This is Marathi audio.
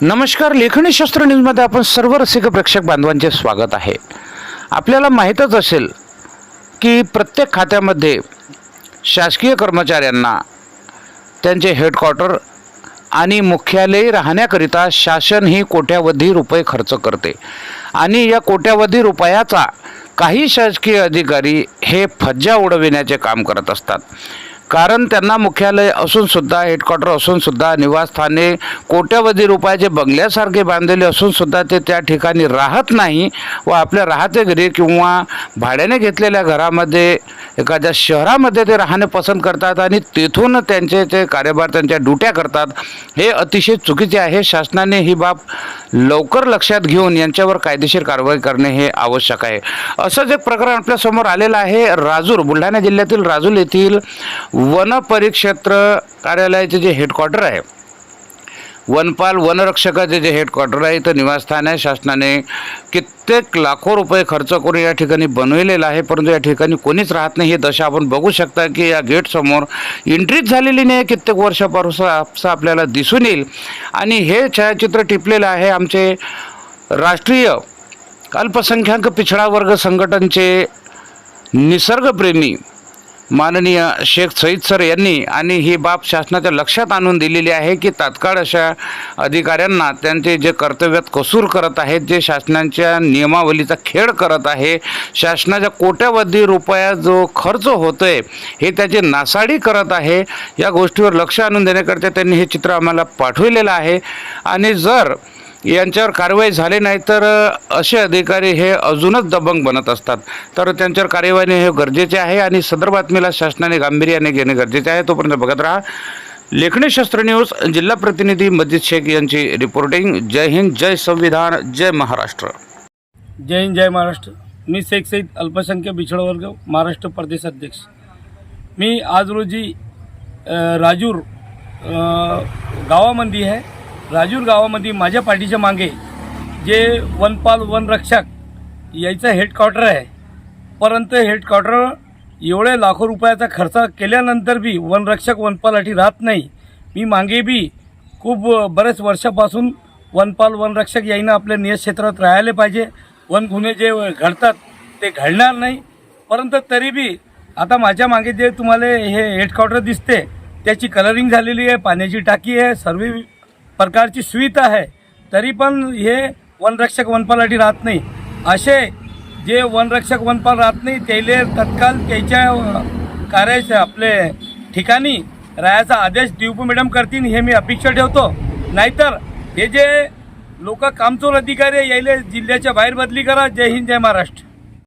नमस्कार लेखणीशास्त्र न्यूजमध्ये आपण सर्व रसिक प्रेक्षक बांधवांचे स्वागत आहे. आपल्याला माहीतच असेल की प्रत्येक खात्यामध्ये शासकीय कर्मचाऱ्यांना त्यांचे हेडक्वार्टर आणि मुख्यालय राहण्याकरिता शासन ही कोट्यावधी रुपये खर्च करते. आणि या कोट्यावधी रुपयाचा काही शासकीय अधिकारी हे फज्जा उडविण्याचे काम करत असतात. कारण त्यांना मुख्यालय असून सुद्धा हेडक्वार्टर असून सुद्धा निवासस्थाने कोट्यावधी रुपयाचे बंगल्यासारखे बांधलेले असून सुद्धा ते त्या ठिकाणी राहत नाही व आपल्या राहते घरी किंवा भाड्याने घेतलेल्या घरामध्ये एखाद्या शहरामध्ये ते राहणे पसंत करतात आणि तेथून त्यांचे ते कार्यभार त्यांच्या ड्युट्या करतात हे अतिशय चुकीचे आहे. शासनाने ही बाब लवकर लक्षात घेऊन यांच्यावर कायदेशीर कारवाई करणे हे आवश्यक आहे. असंच एक प्रकरण आपल्यासमोर आलेलं आहे. राजूर बुलढाणा जिल्ह्यातील राजूर येथील वन परिक्षेत्र कार्यालयाचे जे हेडक्वार्टर आहे वनपाल वनरक्षकाचे जे हेडक्वार्टर आहे इथं निवासस्थान आहे. शासनाने कित्येक लाखो रुपये खर्च करून या ठिकाणी बनविलेलं आहे परंतु या ठिकाणी कोणीच राहत नाही. ही दशा आपण बघू शकता की या गेटसमोर एंट्रीच झालेली नाही कित्येक वर्षापासून असं आपल्याला दिसून येईल. आणि हे छायाचित्र टिपलेलं आहे आमचे राष्ट्रीय अल्पसंख्याक पिछडा वर्ग संघटनचे निसर्गप्रेमी माननीय शेख सईद सर यांनी आणि ही बाब शासनाच्या लक्षात आणून दिलेली आहे की तात्काळ अशा अधिकाऱ्यांना त्यांचे जे कर्तव्यात कसूर करत आहेत जे शासनाच्या नियमावलीचा खेळ करत आहे शासनाच्या कोट्यावधी रुपया जो खर्च होतोय हे त्याची नासाडी करत आहे या गोष्टीवर लक्ष आणून देण्याकरता त्यांनी हे चित्र आम्हाला पाठविलेलं आहे. आणि जर यांच्यावर कारवाई झाली नाही तर असे अधिकारी हे अजूनच दबंग बनत असतात. तर त्यांच्यावर कार्यवाही हे गरजेचे आहे आणि सदर बातमीला शासनाने गांभीर्याने घेणे गरजेचे आहे. तोपर्यंत बघत राहा. लेखणी शस्त्र न्यूज जिल्हा प्रतिनिधी मजिद शेख यांची रिपोर्टिंग जय हिंद जय संविधान जय महाराष्ट्र. जय हिंद जय महाराष्ट्र. मी शेख सईद अल्पसंख्य बिछड वर्ग महाराष्ट्र प्रदेश अध्यक्ष. मी आज रोजी राजूर गावामध्ये आहे. राजूर गावामध्ये माझ्या पाठीच्या मागे जे वनपाल वनरक्षक याचं हेडक्वार्टर आहे. परंतु हेडक्वार्टर एवढे लाखो रुपयाचा खर्च केल्यानंतर बी वनरक्षक वनपालाठी राहत नाही. मी मागे बी खूप बरेच वर्षापासून वनपाल वनरक्षक याईनं आपल्या नियत क्षेत्रात राहायला पाहिजे. वन गुन्हे जे घडतात ते घडणार नाही. परंतु तरी बी आता माझ्या मागे जे तुम्हाला हे हेडक्वार्टर दिसते त्याची कलरिंग झालेली आहे पाण्याची टाकी आहे सर्व प्रकारची सुविधा आहे. तरी पण हे वनरक्षक वनपालाठी राहत नाही. असे जे वनरक्षक वनपाल राहत नाही त्याले तत्काळ त्याच्या अ, कार्याच्या आपले ठिकाणी राहायचा आदेश दिवपू मॅडम करतील हे मी अपेक्षा ठेवतो. नाहीतर हे जे लोक कामचोर अधिकारी आहे, यायले जिल्ह्याच्या बाहेर बदली करा. जय हिंद जय महाराष्ट्र.